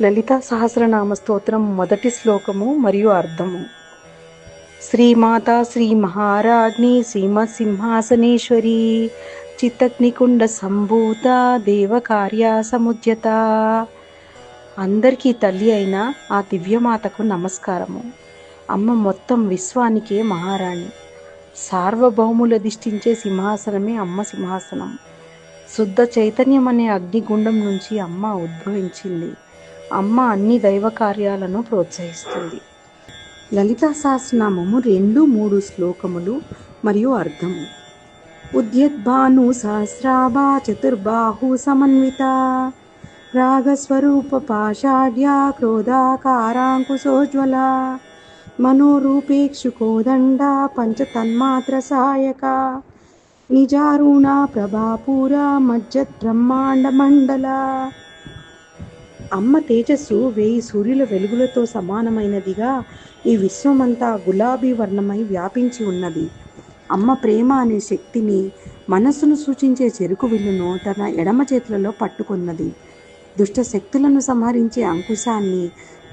లలితా సహస్రనామ స్తోత్రం మొదటి శ్లోకము మరియు అర్థము. శ్రీమాత శ్రీ మహారాజ్ని శ్రీమత్ సింహాసనేశ్వరి చిత్తగ్నికుండ సంభూత దేవకార్య సముద్యత. అందరికీ తల్లి అయిన ఆ దివ్యమాతకు నమస్కారము. అమ్మ మొత్తం విశ్వానికే మహారాణి. సార్వభౌములు అధిష్ఠించే సింహాసనమే అమ్మ సింహాసనం. శుద్ధ చైతన్యం అనే అగ్నిగుండం నుంచి అమ్మ ఉద్భవించింది. అమ్మ అన్ని దైవ కార్యాలను ప్రోత్సహిస్తుంది. లలితా సహస్రనామము రెండు మూడు శ్లోకములు మరియు అర్థము. ఉద్యద్భాను సహస్రాభా చతుర్బాహు సమన్విత. రాగస్వరూప పాషాఢ్యా క్రోధాకారాంకుశోజ్వల. మనోరూపేక్షుకోదండ పంచతన్మాత్ర సహాయక. నిజారుణ ప్రభాపూర మజ్జత్ బ్రహ్మాండ మండల. అమ్మ తేజస్సు వేయి సూర్యుల వెలుగులతో సమానమైనదిగా ఈ విశ్వమంతా గులాబీ వర్ణమై వ్యాపించి ఉన్నది. అమ్మ ప్రేమ అనే శక్తిని మనస్సును సూచించే చెరుకు విల్లును తన ఎడమ చేతులలో పట్టుకున్నది. దుష్ట శక్తులను సంహరించే అంకుశాన్ని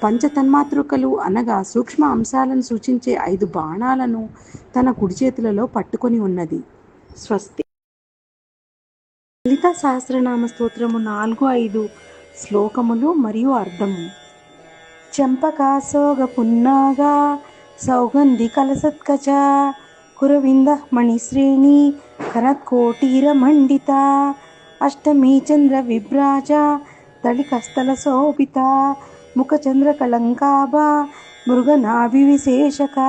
పంచతన్మాతృకలు అనగా సూక్ష్మ అంశాలను సూచించే ఐదు బాణాలను తన కుడి చేతులలో పట్టుకొని ఉన్నది. స్వస్తి. లలిత సహస్రనామ స్తోత్రము నాలుగు ఐదు. శ్లోకములు మరియు అర్థము. చంపకాశోగ పున్నాగా సౌగంధి కలసత్కచ కురవింద మణిశ్రేణి కనత్కోటీర మండిత అష్టమీ చంద్ర విభ్రాజ దళికస్థల శోభిత ముఖచంద్ర కళంకాభ మృగనాభి విశేషక.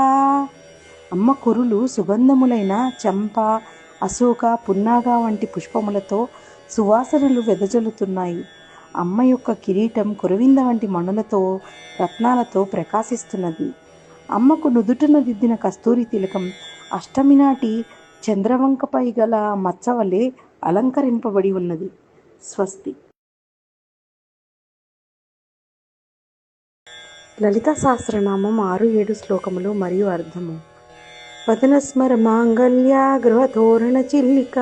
అమ్మ కురులు సుగంధములైన చంప అశోక పున్నాగ వంటి పుష్పములతో సువాసనలు వెదజల్లుతున్నాయి. అమ్మ యొక్క కిరీటం కురవింద వంటి మణులతో రత్నాలతో ప్రకాశిస్తున్నది. అమ్మకు నుదుటన దిద్దిన కస్తూరి తిలకం అష్టమి నాటి చంద్రవంకపై గల మచ్చవలే అలంకరింపబడి ఉన్నది. స్వస్తి. లలిత సహస్రనామం ఆరు ఏడు శ్లోకములు మరియు అర్థము. వదనస్మర మాంగళ్య గృహతోరణ చిల్లిక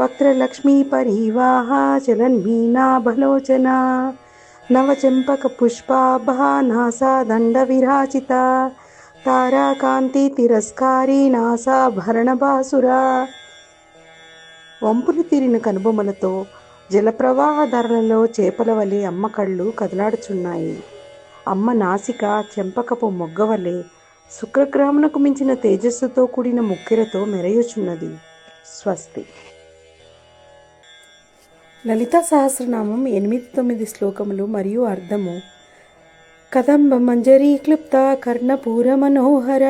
వక్రలక్ష్మీ పరివాహ చలన్మీనాభలోచన నవచెంపక పుష్పాభ నాసా దండ విరాచిత తారాకాంతి తిరస్కారి నాసాభరణ వంపులు తీరిన కనుబొమ్మలతో జలప్రవాహ ధరలలో చేపల వలె అమ్మ కళ్ళు కదలాడుచున్నాయి. అమ్మ నాసిక చెంపకపు మొగ్గవలె శుక్రగ్రహమునకు మించిన తేజస్సుతో కూడిన ముక్కెరతో మెరయుచున్నది. స్వస్తి. లలిత సహస్రనామం ఎనిమిది తొమ్మిది శ్లోకములు మరియు అర్థము. కదంబ మంజరీ క్లుప్త కర్ణపూర మనోహర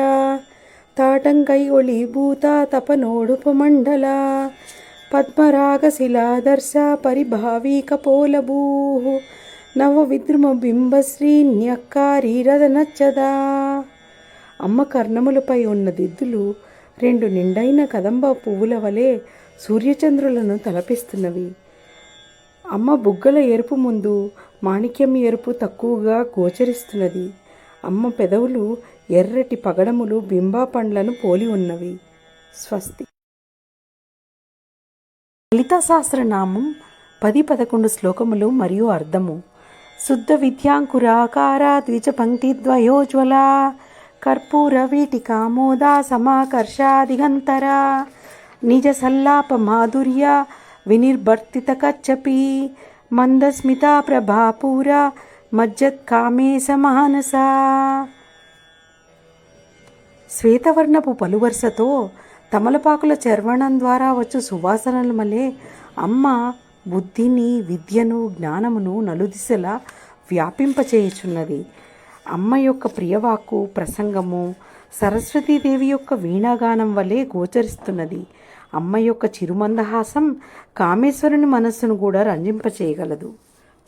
తాటంకై ఒళీభూత తపనోడుపమండల పద్మరాగశిలాదర్శ పరిభావీ కపోలభూ నవ విద్రుమ బింబశ్రీ న్యక్కారీరదనచ్చదా అమ్మ కర్ణములపై ఉన్న దిద్దులు రెండు నిండైన కదంబ పువ్వుల వలె సూర్యచంద్రులను తలపిస్తున్నవి. అమ్మ బుగ్గల ఎరుపు ముందు మాణిక్యం ఎరుపు తక్కువగా గోచరిస్తున్నది. అమ్మ పెదవులు ఎర్రటి పగడములు బింబా పండ్లను పోలి ఉన్నవి. స్వస్తి. లలితాశాస్త్ర నామం పది పదకొండు శ్లోకములు మరియు అర్థము. శుద్ధ విద్యాంకురాకార ద్విజపంక్తి ద్వయోజ్వల కర్పూర వీటికామోద సమాకర్షాదిగంతర. నిజ సల్లాప మాధుర్య వినిర్భర్తిత కచ్చపి మందస్మిత ప్రభాపూర మజ్జత్ కామేశ శ్వేతవర్ణపు పలువరుసతో తమలపాకుల చర్వణం ద్వారా వచ్చు సువాసనల మలే అమ్మ బుద్ధిని విద్యను జ్ఞానమును నలుదిశలా వ్యాపింపచేయుచున్నది. అమ్మ యొక్క ప్రియవాక్కు ప్రసంగము సరస్వతీదేవి యొక్క వీణాగానం వలె గోచరిస్తున్నది. అమ్మ యొక్క చిరుమందహాసం కామేశ్వరుని మనస్సును కూడా రంజింపచేయగలదు.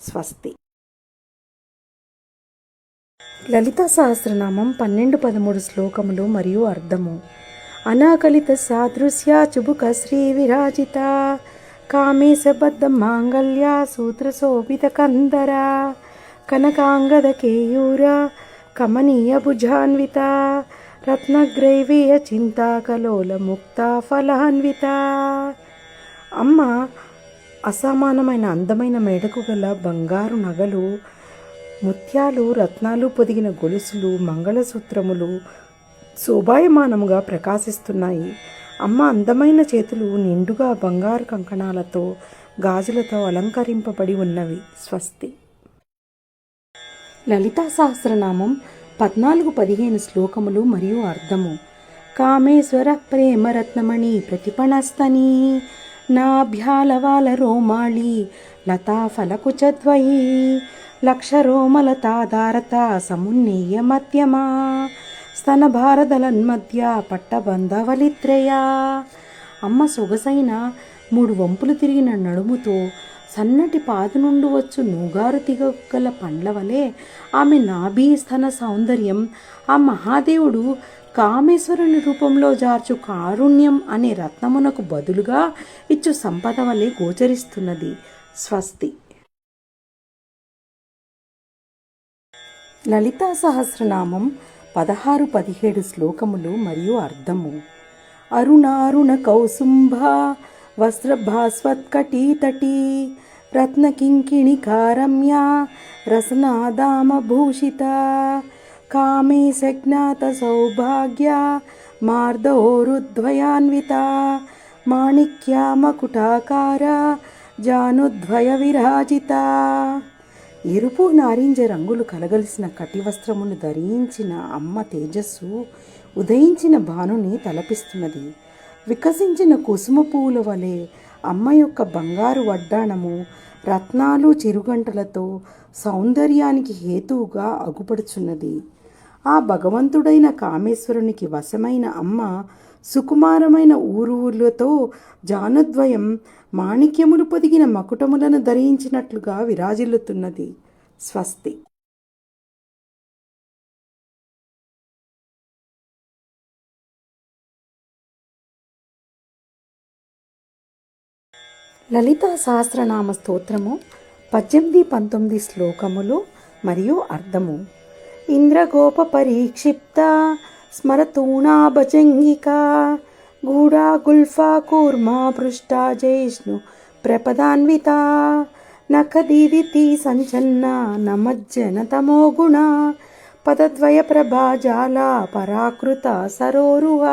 స్వస్తి. లలిత సహస్రనామం పన్నెండు పదమూడు శ్లోకములు మరియు అర్థము. అనాకలిత సాదృశ్య చుబుక శ్రీ విరాజిత. కామేశబద్ధ మాంగళ్య సూత్ర శోభిత కందర. కనకాంగద కేయూర కమనీయ భుజాన్విత. రత్నగ్రైవీయ చింతాకలోల ముక్త ఫలాన్విత అమ్మ అసమానమైన అందమైన మెడకు గల బంగారు నగలు ముత్యాలు రత్నాలు పొదిగిన గొలుసులు మంగళసూత్రములు శోభాయమానముగా ప్రకాశిస్తున్నాయి. అమ్మ అందమైన చేతులు నిండుగా బంగారు కంకణాలతో గాజులతో అలంకరింపబడి ఉన్నవి. స్వస్తి. లలితా సహస్రనామం పద్నాలుగు పదిహేను శ్లోకములు మరియు అర్థము. కామేశ్వర ప్రేమరత్నమణి ప్రతిపణస్తని నాభ్యాలవాల రోమాళి లతా ఫలకుచద్వయి లక్ష సమున్నేయ మధ్యమా స్తన భారదలన్మధ్య పట్టబంధవలిత్రయా. అమ్మ సొగసైన మూడు వంపులు తిరిగిన నడుముతో సన్నటి పాదు నుండి వచ్చు నూగారు తిగగల పండ్ల వలె ఆమె నాభీస్థన సౌందర్యం. ఆ మహాదేవుడు కామేశ్వరుని రూపంలో జార్చు కారుణ్యం అనే రత్నమునకు బదులుగా ఇచ్చు సంపద వలె గోచరిస్తున్నది. స్వస్తి. లలితా సహస్రనామం పదహారు పదిహేడు శ్లోకములు మరియు అర్థము. అరుణారుణ కౌసుంభ వస్త్రభాస్వత్కటీతటీ రత్నకింకిణికారమ్య రసనాదామభూషిత కామే సజ్ఞాత సౌభాగ్య మార్దోరుద్వయాన్విత మాణిక్యామకుటాకార జానుద్వయ విరాజిత ఎరుపు నారింజ రంగులు కలగలిసిన కటివస్త్రమును ధరించిన అమ్మ తేజస్సు ఉదయించిన భానుని తలపిస్తున్నది. వికసించిన కుసుమ పువ్వుల వలె అమ్మ యొక్క బంగారు వడ్డాణము రత్నాలు చిరుగంటలతో సౌందర్యానికి హేతువుగా అగుపడుచున్నది. ఆ భగవంతుడైన కామేశ్వరునికి వశమైన అమ్మ సుకుమారమైన ఊరువులతో జానుద్వయం మాణిక్యములు పొదిగిన మకుటములను ధరించినట్లుగా విరాజిల్లుతున్నది. స్వస్తి. లలిత సహస్రనామ స్తోత్రము పద్దెనిమిది పంతొమ్మిది శ్లోకములు మరియు అర్థము. ఇంద్రగోప పరీక్షిప్త స్మరతూణాభజంగిక గూఢా గుల్ఫా కూర్మా పృష్టా జైష్ణు ప్రపదాన్విత నఖదీదితి సంచన్న నమజ్జన తమో గుణ పదద్వయ ప్రభాజాల పరాకృత సరోరుహ.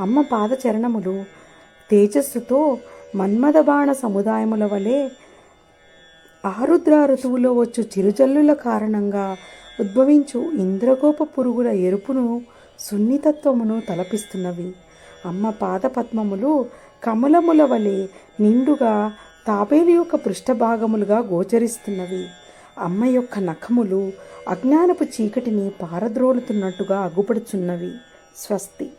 అమ్మ పాదచరణములు తేజస్సుతో మన్మథ బాణ సముదాయముల వలె ఆరుద్ర ఋతువులో వచ్చు చిరుజల్లుల కారణంగా ఉద్భవించు ఇంద్రగోప పురుగుల ఎరుపును సున్నితత్వమును తలపిస్తున్నవి. అమ్మ పాదపద్మములు కమలముల వలె నిండుగా తాబేలు యొక్క పృష్ఠభాగములుగా గోచరిస్తున్నవి. అమ్మ యొక్క నఖములు అజ్ఞానపు చీకటిని పారద్రోలుతున్నట్టుగా అగుపడుచున్నవి. స్వస్తి.